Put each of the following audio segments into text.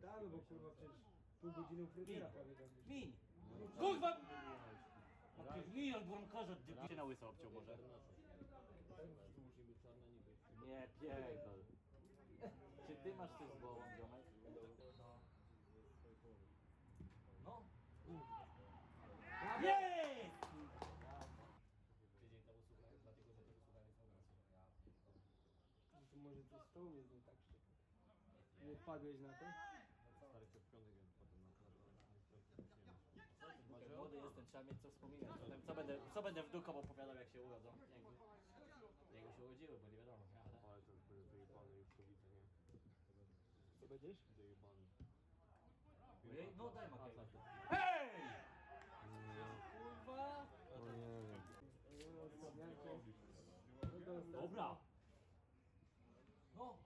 czekamy, bo kurwa przecież pół godziny u fryzjera prawie! Kurwa! Jakiś milion bramkarza ty się na łyso obciął może. Tu musi być czarna niby. Nie pierdol. Czy ty masz coś z głową, ziomek? No. Jest! Tydzień temu słuchałem, słuchałem informacji. To może to z tobą jest nie tak szczepy. Nie wpadłeś na to? Młody jestem, trzeba mieć co wspominać. Potem co będę, co będę w duchu opowiadał jak się urodzą. Jakby, jakby się urodziły, bo nie wiadomo. Ale... Ale to już to widzę, nie? Co będziesz? Ojej, No daj. Hej! Kurwa! Dobra. No.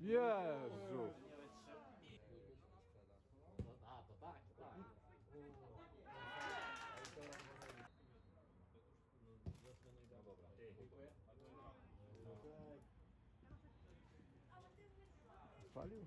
Jezu! faliu.